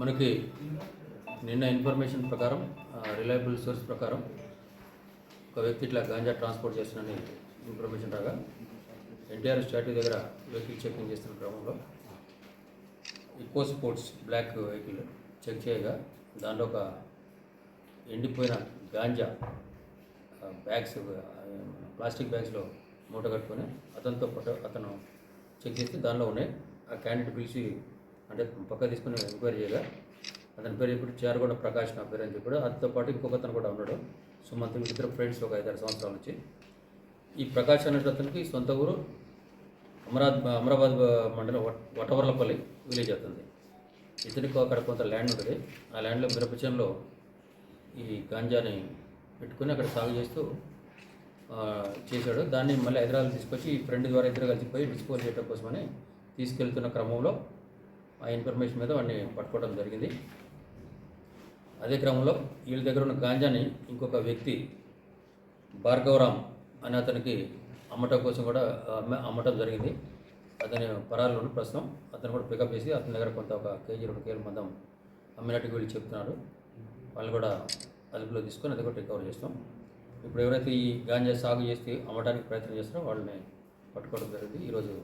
మనకి నిన్న ఇన్ఫర్మేషన్ ప్రకారం రిలయబుల్ సోర్స్ ప్రకారం ఒక వ్యక్తి ఇట్లా గాంజా ట్రాన్స్పోర్ట్ చేస్తున్నాడని ఇన్ఫర్మేషన్ రాగా ఎన్టీఆర్ స్టాట్యూ దగ్గర వెహికల్ చెకింగ్ చేస్తున్న క్రమంలో Eco Sports black vehicle check చేయగా దానిలో ఒక ఎండిపోయిన గాంజా బ్యాగ్స్ ప్లాస్టిక్ బ్యాగ్స్లో మూట కట్టుకొని అతనితో పాటు అతను చెక్ చేస్తే దానిలో ఉన్నాయి. ఆ క్యాండిడేట్ పిలిచి అంటే పక్క తీసుకుని ఎంక్వైరీ చేయగా అతని పేరు ఇప్పుడు చేరగొండ ప్రకాష్ నా పేరు అని చెప్పాడు. అతనితో పాటు ఇంకొక అతను కూడా ఉన్నాడు. సుమంత్ ఇద్దరు ఫ్రెండ్స్ ఒక ఐదారు సంవత్సరాల నుంచి. ఈ ప్రకాష్ అనే అతనికి సొంత ఊరు అమరాద్ అమరాబాద్ మండలం వట్- వటవర్లపల్లి విలేజ్ అవుతుంది ఇతనికి అక్కడ కొంత ల్యాండ్ ఉంటుంది. ఆ ల్యాండ్లో మిరపచంలో ఈ గాంజాని పెట్టుకుని అక్కడ సాగు చేస్తూ చేశాడు. దాన్ని మళ్ళీ హైదరాబాద్ తీసుకొచ్చి ఈ ఫ్రెండ్ ద్వారా ఇద్దరు కలిసిపోయి డిస్పోజ్ చేయడం కోసమని తీసుకెళ్తున్న క్రమంలో ఆ ఇన్ఫర్మేషన్ మీద వాడిని పట్టుకోవడం జరిగింది. అదే క్రమంలో వీళ్ళ దగ్గర ఉన్న గాంజాని ఇంకొక వ్యక్తి భార్గవరామ్ అనే అతనికి అమ్మటం కోసం కూడా అమ్మ అమ్మటం జరిగింది. అతని పరాల్లో ప్రస్తుతం అతను కూడా పికప్ చేసి అతని దగ్గర కొంత ఒక కేజీ రెండు కేజీల మందం అమ్మినట్టుకు వీళ్ళు చెప్తున్నారు. వాళ్ళు కూడా అదుపులో తీసుకొని అది కూడా రికవర్ చేస్తాం. ఇప్పుడు ఎవరైతే ఈ గాంజా సాగు చేసి అమ్మడానికి ప్రయత్నం చేస్తారో వాళ్ళని పట్టుకోవడం జరిగింది. ఈరోజు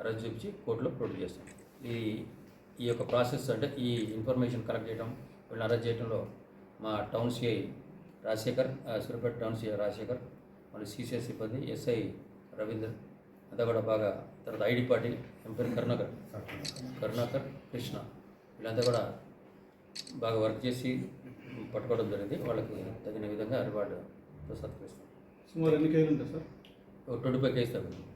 అరెస్ట్ చూపించి కోర్టులో ప్రొడ్యూస్ చేస్తాం. ఈ ఈ యొక్క ప్రాసెస్ అంటే ఈ ఇన్ఫర్మేషన్ కలెక్ట్ చేయడం వీళ్ళని అరెస్ట్ చేయడంలో మా town CI Rajasekhar Suryapet town CI Rajasekhar మళ్ళీ సిసిఎస్ సిబ్బంది ఎస్ఐ రవీందర్ అంతా కూడా బాగా తర్వాత ID party MP Karunakar. Karunakar Krishna. వీళ్ళంతా కూడా బాగా వర్క్ చేసి పట్టుకోవడం జరిగింది. వాళ్ళకి తగిన విధంగా రివార్డుతో సత్కరిస్తాం సుమారు ఎన్ని కేజీలు ఉంటాయి సార్? ఒక ట్వంటీ ఫైవ్ కేసు తగ్గింది